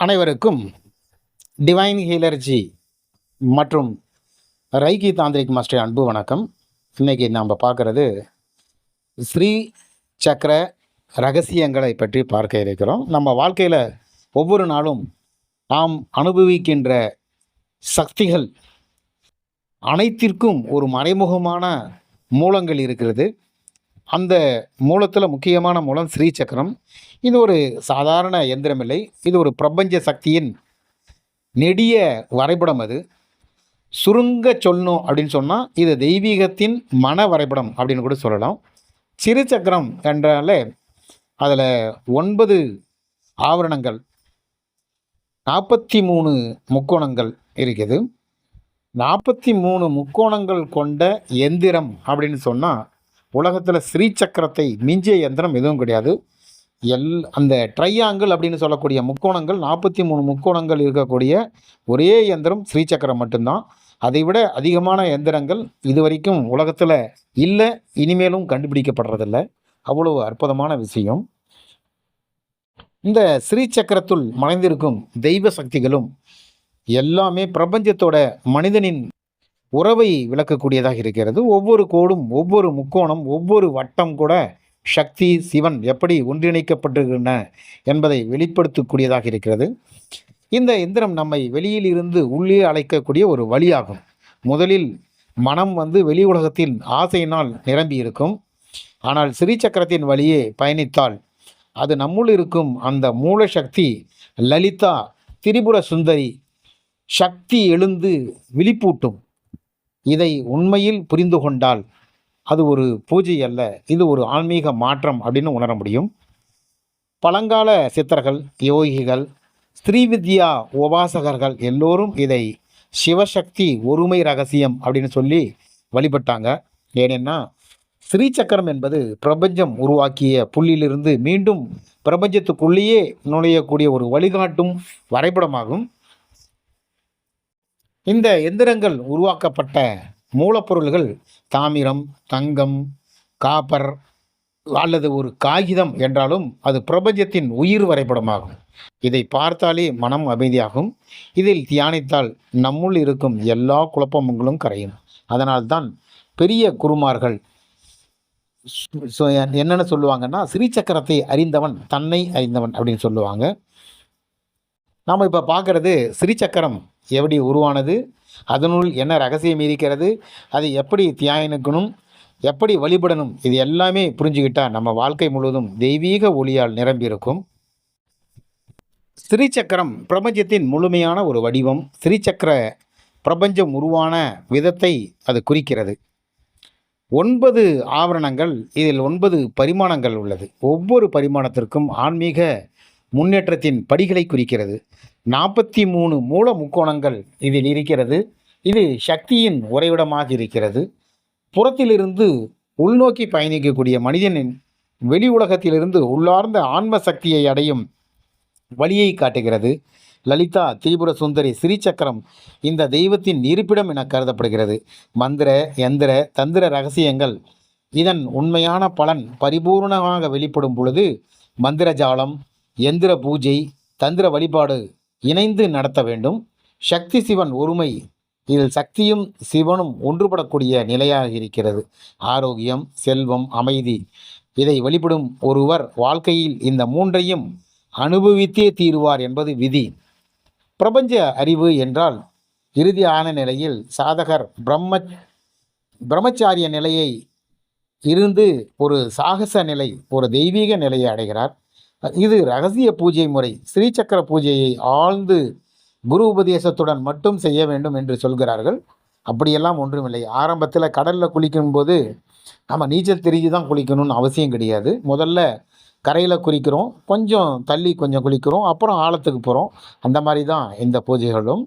அனைவருக்கும் டிவைன் ஹீலர்ஜி மற்றும் ரைகி தாந்திரிக் மாஸ்டர் அன்பு வணக்கம். இன்னைக்கு நாம் பார்க்குறது ஸ்ரீ சக்கர ரகசியங்களை பற்றி பார்க்க இருக்கிறோம். நம்ம வாழ்க்கையில் ஒவ்வொரு நாளும் நாம் அனுபவிக்கின்ற சக்திகள் அனைத்திற்கும் ஒரு மறைமுகமான மூலங்கள் இருக்கிறது. அந்த மூலத்தில் முக்கியமான மூலம் ஸ்ரீ சக்கரம் இது ஒரு சாதாரண எந்திரமில்லை. இது ஒரு பிரபஞ்ச சக்தியின் நெடிய வரைபடம் அது. சுருங்க சொல்லணும் அப்படின்னு சொன்னால் இது தெய்வீகத்தின் மன வரைபடம் அப்படின்னு கூட சொல்லலாம். சிறு சக்கரம் என்றாலே அதில் ஒன்பது ஆவரணங்கள் நாற்பத்தி மூணு முக்கோணங்கள் இருக்குது. நாற்பத்தி மூணு முக்கோணங்கள் கொண்ட எந்திரம் அப்படின்னு சொன்னால் உலகத்தில் ஸ்ரீ சக்கரத்தை மிஞ்சிய எந்திரம் எதுவும் கிடையாது. எல் அந்த ட்ரையாங்கிள் அப்படின்னு சொல்லக்கூடிய முக்கோணங்கள் நாற்பத்தி மூணு முக்கோணங்கள் இருக்கக்கூடிய ஒரே எந்திரம் ஸ்ரீ சக்கரம் மட்டும்தான். அதை விட அதிகமான எந்திரங்கள் இது வரைக்கும் உலகத்தில் இல்லை இனிமேலும் கண்டுபிடிக்கப்படுறதில்ல. அவ்வளவு அற்புதமான விஷயம். இந்த ஸ்ரீ சக்கரத்துள் மறைந்திருக்கும் தெய்வ சக்திகளும் எல்லாமே பிரபஞ்சத்தோட மனிதனின் உறவை விளக்கக்கூடியதாக இருக்கிறது. ஒவ்வொரு கோடும் ஒவ்வொரு முக்கோணம் ஒவ்வொரு வட்டம் கூட சக்தி சிவன் எப்படி ஒன்றிணைக்கப்பட்டிருக்கின்றன என்பதை வெளிப்படுத்தக்கூடியதாக இருக்கிறது. இந்த எந்திரம் நம்மை வெளியில் இருந்து உள்ளே அழைக்கக்கூடிய ஒரு வழியாகும். முதலில் மனம் வந்து வெளி உலகத்தின் ஆசையினால் நிரம்பி இருக்கும். ஆனால் சிறீ சக்கரத்தின் வழியே பயணித்தால் அது நம்முள் இருக்கும் அந்த மூல சக்தி லலிதா திரிபுர சுந்தரி சக்தி எழுந்து விழிப்பூட்டும். இதை உண்மையில் புரிந்து கொண்டால் அது ஒரு பூஜை அல்ல இது ஒரு ஆன்மீக மாற்றம் அப்படின்னு உணர முடியும். பழங்கால சித்தர்கள் யோகிகள் ஸ்ரீவித்யா உபாசகர்கள் எல்லோரும் இதை சிவசக்தி ஒருமை ரகசியம் அப்படின்னு சொல்லி வழிபட்டாங்க. ஏனென்னா ஸ்ரீ சக்கரம் என்பது பிரபஞ்சம் உருவாக்கிய புள்ளியிலிருந்து மீண்டும் பிரபஞ்சத்துக்குள்ளேயே நுழையக்கூடிய ஒரு வழிகாட்டும் வரைபடமாகும். இந்த எந்திரங்கள் உருவாக்கப்பட்ட மூலப்பொருள்கள் தாமிரம் தங்கம் காப்பர் அல்லது ஒரு காகிதம் என்றாலும் அது பிரபஞ்சத்தின் உயிர் வரைபடமாகும். இதை பார்த்தாலே மனம் அமைதியாகும். இதில் தியானித்தால் நம்முள் இருக்கும் எல்லா குழப்பங்களும் கரையும். அதனால்தான் பெரிய குருமார்கள் என்னென்ன சொல்லுவாங்கன்னா ஸ்ரீ சக்கரத்தை அறிந்தவன் தன்னை அறிந்தவன் அப்படின்னு சொல்லுவாங்க. நாம் இப்போ பார்க்குறது ஸ்ரீ சக்கரம். எப்படி உருவானது? அதனுள் என்ன ரகசியம் இருக்கிறது? அதை எப்படி தியாயனுக்கணும் எப்படி வழிபடணும்? இது எல்லாமே புரிஞ்சுக்கிட்டால் நம்ம வாழ்க்கை முழுவதும் தெய்வீக ஒளியால் நிரம்பியிருக்கும். ஸ்ரீசக்கரம் பிரபஞ்சத்தின் முழுமையான ஒரு வடிவம். ஸ்ரீசக்கர பிரபஞ்சம் உருவான விதத்தை அது குறிக்கிறது. ஒன்பது ஆவரணங்கள் இதில் ஒன்பது பரிமாணங்கள் உள்ளது. ஒவ்வொரு பரிமாணத்திற்கும் ஆன்மீக முன்னேற்றத்தின் படிகளை குறிக்கிறது. நாற்பத்தி மூணு மூல முக்கோணங்கள் இதில் இருக்கிறது. இது சக்தியின் உறைவிடமாக இருக்கிறது. புறத்திலிருந்து உள்நோக்கி பயணிக்கக்கூடிய மனிதனின் வெளி உலகத்திலிருந்து உள்ளார்ந்த ஆன்ம சக்தியை அடையும் வழியை காட்டுகிறது. லலிதா திரிபுர சுந்தரி சிறிச்சக்கரம் இந்த தெய்வத்தின் இருப்பிடம் என கருதப்படுகிறது. மந்திர எந்திர தந்திர ரகசியங்கள் இதன் உண்மையான பலன் பரிபூர்ணமாக வெளிப்படும் பொழுது மந்திர ஜாலம் எந்திர பூஜை தந்திர வழிபாடு இணைந்து நடத்த வேண்டும். சக்தி சிவன் ஒருமை. இதில் சக்தியும் சிவனும் ஒன்றுபடக்கூடிய நிலையாக இருக்கிறது. ஆரோக்கியம் செல்வம் அமைதி. இதை வழிபடும் ஒருவர் வாழ்க்கையில் இந்த மூன்றையும் அனுபவித்தே தீருவார் என்பது விதி. பிரபஞ்ச அறிவு என்றால் இறுதியான நிலையில் சாதகர் பிரம்ம பிரம்மச்சாரிய நிலையை இருந்து ஒரு சாகச நிலை ஒரு தெய்வீக நிலையை அடைகிறார். இது ரகசிய பூஜை முறை. ஸ்ரீசக்கர பூஜையை ஆழ்ந்து குரு உபதேசத்துடன் மட்டும் செய்ய வேண்டும் என்று சொல்கிறார்கள். அப்படியெல்லாம் ஒன்றுமில்லை. ஆரம்பத்தில் கடலில் குளிக்கும்போது நம்ம நீச்சல் தெரிஞ்சு தான் குளிக்கணும்னு அவசியம் கிடையாது. முதல்ல கரையில் குளிக்கிறோம். கொஞ்சம் தள்ளி கொஞ்சம் குளிக்கிறோம். அப்புறம் ஆழத்துக்கு போகிறோம் அந்த மாதிரி தான் இந்த பூஜைகளும்.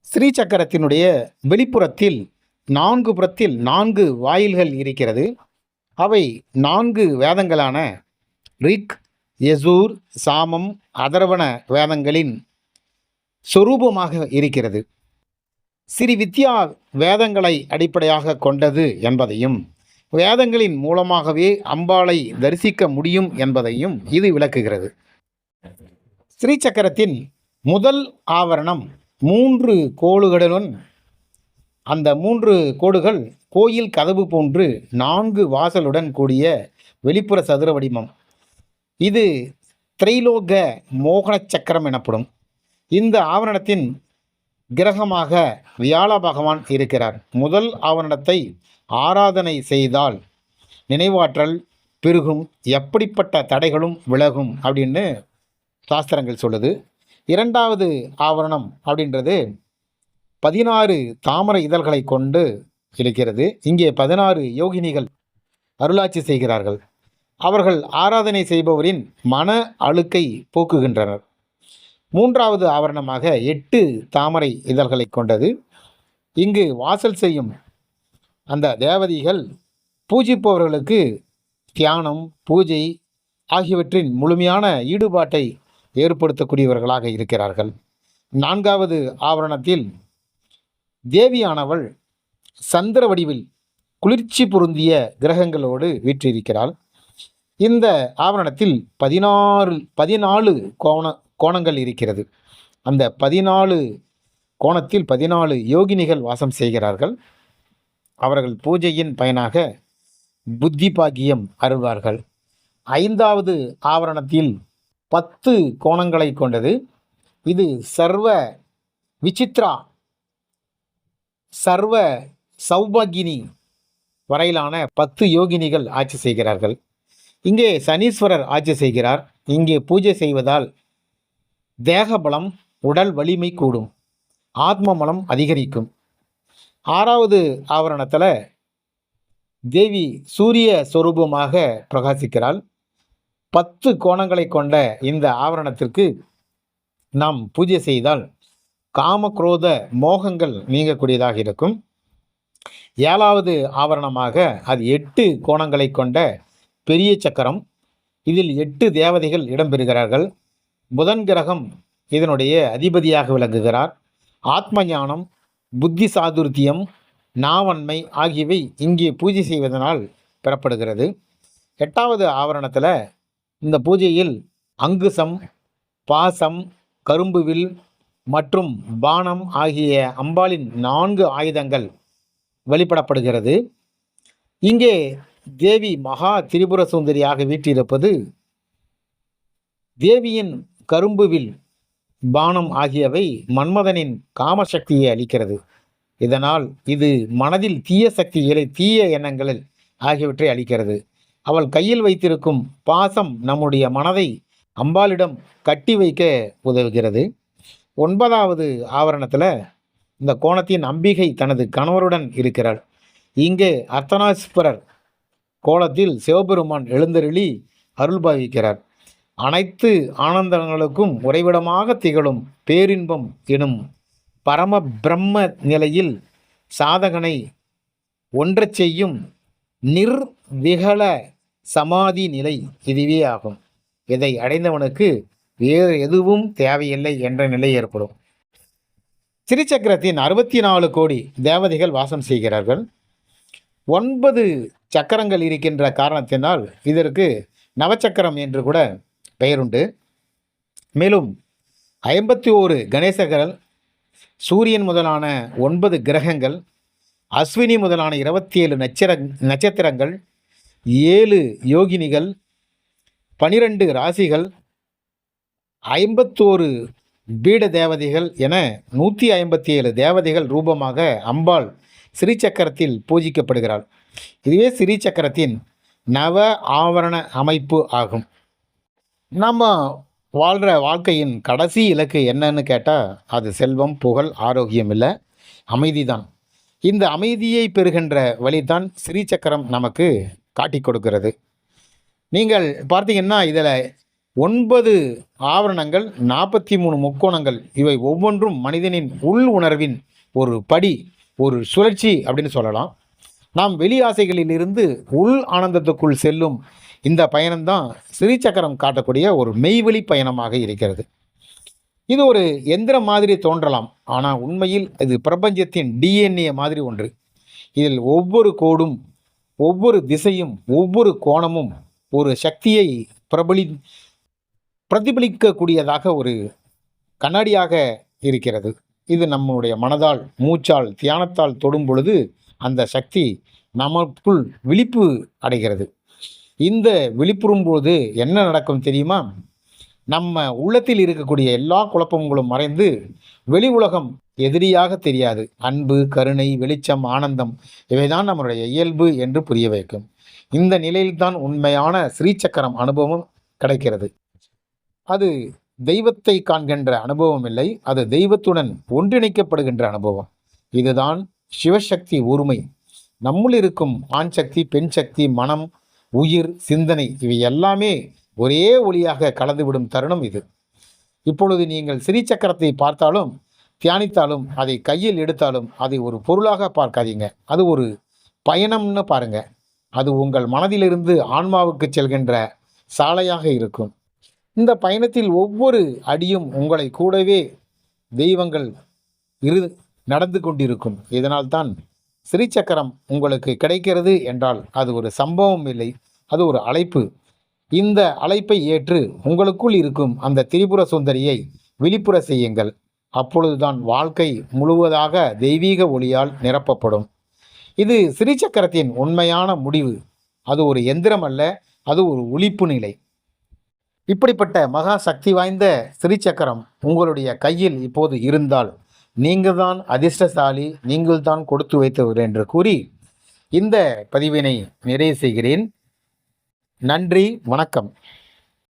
ஸ்ரீ சக்கரத்தினுடைய வெளிப்புறத்தில் நான்கு புறத்தில் நான்கு வாயில்கள் இருக்கிறது. அவை நான்கு வேதங்களான ரிக் யசூர் சாமம் அதர்வண வேதங்களின் சொரூபமாக இருக்கிறது. ஸ்ரீ வித்யா வேதங்களை அடிப்படையாக கொண்டது என்பதையும் வேதங்களின் மூலமாகவே அம்பாளை தரிசிக்க முடியும் என்பதையும் இது விளக்குகிறது. ஸ்ரீசக்கரத்தின் முதல் ஆவரணம் மூன்று கோடுகளுடன் அந்த மூன்று கோடுகள் கோயில் கதவு போன்று நான்கு வாசலுடன் கூடிய வெளிப்புற சதுர வடிவம். இது திரைலோக மோகன சக்கரம் எனப்படும். இந்த ஆவரணத்தின் கிரகமாக வியாழ பகவான் இருக்கிறார். முதல் ஆவரணத்தை ஆராதனை செய்தால் நினைவாற்றல் பெருகும் எப்படிப்பட்ட தடைகளும் விலகும் அப்படின்னு சாஸ்திரங்கள் சொல்லுது. இரண்டாவது ஆவரணம் அப்படின்றது பதினாறு தாமரை இதழ்களை கொண்டு இருக்கிறது. இங்கே பதினாறு யோகினிகள் அருளாட்சி செய்கிறார்கள். அவர்கள் ஆராதனை செய்பவரின் மன அழுக்கை போக்குகின்றனர். மூன்றாவது ஆவரணமாக எட்டு தாமரை இதழ்களை கொண்டது. இங்கு வாசல் செய்யும் அந்த தேவதைகள் பூஜிப்பவர்களுக்கு தியானம் பூஜை ஆகியவற்றின் முழுமையான ஈடுபாட்டை ஏற்படுத்தக்கூடியவர்களாக இருக்கிறார்கள். நான்காவது ஆவரணத்தில் தேவியானவள் சந்திர வடிவில் குளிர்ச்சி பொருந்திய கிரகங்களோடு வீற்றிருக்கிறாள். இந்த ஆவரணத்தில் பதினாறு பதினாலு கோண கோணங்கள் இருக்கிறது. அந்த பதினாலு கோணத்தில் பதினாலு யோகினிகள் வாசம் செய்கிறார்கள். அவர்கள் பூஜையின் பயனாக புத்தி பாக்கியம் அருள்வார்கள். ஐந்தாவது ஆவரணத்தில் பத்து கோணங்களை கொண்டது. இது சர்வ விசித்ரா சர்வ சௌபாகினி வரையிலான பத்து யோகினிகள் ஆட்சி செய்கிறார்கள். இங்கே சனீஸ்வரர் ஆட்சி செய்கிறார். இங்கே பூஜை செய்வதால் தேகபலம் உடல் வலிமை கூடும். ஆத்ம பலம் அதிகரிக்கும். ஆறாவது ஆவரணத்தில் தேவி சூரிய சொரூபமாக பிரகாசிக்கிறாள். பத்து கோணங்களை கொண்ட இந்த ஆவரணத்திற்கு நாம் பூஜை செய்தால் காமக்ரோத மோகங்கள் நீங்கக்கூடியதாக இருக்கும். ஏழாவது ஆவரணமாக அது எட்டு கோணங்களை கொண்ட பெரிய சக்கரம். இதில் எட்டு தேவதைகள் இடம்பெறுகிறார்கள். புதன் கிரகம் இதனுடைய அதிபதியாக விளங்குகிறார். ஆத்ம ஞானம் புத்தி சாதுர்த்தியம் நாவன்மை ஆகியவை இங்கே பூஜை செய்வதனால் பெறப்படுகிறது. எட்டாவது ஆவரணத்தில் இந்த பூஜையில் அங்குசம் பாசம் கரும்புவில் மற்றும் பானம் ஆகிய அம்பாளின் நான்கு ஆயுதங்கள் வெளிப்படப்படுகிறது. இங்கே தேவி மகா திரிபுர சுந்தரியாக வீற்றிருப்பது தேவியின் கரும்புவில் பானம் ஆகியவை மன்மதனின் காமசக்தியை அளிக்கிறது. இதனால் இது மனதில் தீய சக்திகளை தீய எண்ணங்களில் ஆகியவற்றை அளிக்கிறது. அவள் கையில் வைத்திருக்கும் பாசம் நம்முடைய மனதை அம்பாளிடம் கட்டி வைக்க உதவுகிறது. ஒன்பதாவது ஆவரணத்தில் இந்த கோணத்தின் அம்பிகை தனது கணவருடன் இருக்கிறாள். இங்கே அர்த்தநாஸ்வரர் கோலத்தில் சிவபெருமான் எழுந்தருளி அருள் பாவிக்கிறார் அனைத்து ஆனந்தங்களுக்கும் உறைவிடமாக திகழும் பேரின்பம் எனும் பரம பிரம்ம நிலையில் சாதகனை ஒன்றச் செய்யும் நிர்விகல சமாதி நிலை இதுவே ஆகும். இதை அடைந்தவனுக்கு வேறு எதுவும் தேவையில்லை என்ற நிலை ஏற்படும். திருச்சக்கரத்தின் அறுபத்தி நாலு கோடி தேவதைகள் வாசம் செய்கிறார்கள். ஒன்பது சக்கரங்கள் இருக்கின்ற காரணத்தினால் இதற்கு நவச்சக்கரம் என்று கூட பெயருண்டு. மேலும் ஐம்பத்தி ஓரு கணேசகரல் சூரியன் முதலான ஒன்பது கிரகங்கள் அஸ்வினி முதலான இருபத்தி ஏழு நட்சர நட்சத்திரங்கள் ஏழு யோகினிகள் பனிரெண்டு ராசிகள் ஐம்பத்தோரு பீட தேவதைகள் என நூற்றி ஐம்பத்தி ஏழு தேவதைகள் ரூபமாக அம்பாள் ஸ்ரீசக்கரத்தில் பூஜிக்கப்படுகிறாள். இதுவே ஸ்ரீசக்கரத்தின் நவ ஆவரண அமைப்பு ஆகும். நம்ம வாழ்கிற வாழ்க்கையின் கடைசி இலக்கு என்னன்னு கேட்டால் அது செல்வம் புகழ் ஆரோக்கியம் இல்லை அமைதி தான். இந்த அமைதியை பெறுகின்ற வழிதான் ஸ்ரீசக்கரம் நமக்கு காட்டி கொடுக்கிறது. நீங்கள் பார்த்தீங்கன்னா இதில் ஒன்பது ஆவரணங்கள் நாற்பத்தி மூணு முக்கோணங்கள் இவை ஒவ்வொன்றும் மனிதனின் உள் உணர்வின் ஒரு படி ஒரு சுழற்சி அப்படின்னு சொல்லலாம். நாம் வெளி ஆசைகளிலிருந்து உள் ஆனந்தத்துக்குள் செல்லும் இந்த பயணம்தான் சிறிச்சக்கரம் காட்டக்கூடிய ஒரு மெய்வெளி பயணமாக இருக்கிறது. இது ஒரு எந்திரம் மாதிரி தோன்றலாம். ஆனால் உண்மையில் இது பிரபஞ்சத்தின் டிஎன்ஏ மாதிரி ஒன்று. இதில் ஒவ்வொரு கோடும் ஒவ்வொரு திசையும் ஒவ்வொரு கோணமும் ஒரு சக்தியை பிரபலி பிரதிபலிக்கக்கூடியதாக ஒரு கண்ணாடியாக இருக்கிறது. இது நம்முடைய மனதால் மூச்சால் தியானத்தால் தொடும் பொழுது அந்த சக்தி நமக்குள் விழிப்பு அடைகிறது. இந்த விழிப்புறும் போது என்ன நடக்கும் தெரியுமா? நம்ம உள்ளத்தில் இருக்கக்கூடிய எல்லா குழப்பங்களும் மறைந்து வெளி உலகம் எதிரியாக தெரியாது. அன்பு கருணை வெளிச்சம் ஆனந்தம் இவைதான் நம்மளுடைய இயல்பு என்று புரிய வைக்கும். இந்த நிலையில்தான் உண்மையான ஸ்ரீசக்கரம் அனுபவம் கிடைக்கிறது. அது தெய்வத்தை காண்கின்ற அனுபவம் இல்லை. அது தெய்வத்துடன் ஒன்றிணைக்கப்படுகின்ற அனுபவம். இதுதான் சிவசக்தி உரிமை நம்முள் இருக்கும் ஆண் சக்தி பெண் சக்தி மனம் உயிர் சிந்தனை இவை எல்லாமே ஒரே ஒளியாக கலந்துவிடும் தருணம் இது. இப்பொழுது நீங்கள் ஸ்ரீ சக்கரத்தை பார்த்தாலும் தியானித்தாலும் அதை கையில் எடுத்தாலும் அதை ஒரு பொருளாக பார்க்காதீங்க. அது ஒரு பயணம்னு பாருங்க. அது உங்கள் மனதிலிருந்து ஆன்மாவுக்கு செல்கின்ற சாலையாக இருக்கும். இந்த பயணத்தில் ஒவ்வொரு அடியும் உங்களை கூடவே தெய்வங்கள் இரு நடந்து கொண்டிருக்கும். இதனால்தான் ஸ்ரீசக்கரம் உங்களுக்கு கிடைக்கிறது என்றால் அது ஒரு சம்பவம் இல்லை. அது ஒரு அழைப்பு. இந்த அழைப்பை ஏற்று உங்களுக்குள் இருக்கும் அந்த திரிபுர சுந்தரியை விழிப்புற செய்யுங்கள். அப்பொழுதுதான் வாழ்க்கை முழுவதாக தெய்வீக ஒளியால் நிரப்பப்படும். இது ஸ்ரீசக்கரத்தின் உண்மையான முடிவு. அது ஒரு எந்திரம் அல்ல அது ஒரு ஒழிப்பு நிலை. இப்படிப்பட்ட மகா சக்தி வாய்ந்த ஸ்ரீசக்கரம் உங்களுடைய கையில் இப்போது இருந்தால் நீங்கள் தான் அதிர்ஷ்டசாலி நீங்கள் தான் கொடுத்து வைத்தவர் என்று கூறி இந்த பதிவினை நிறைவு செய்கிறேன். நன்றி வணக்கம்.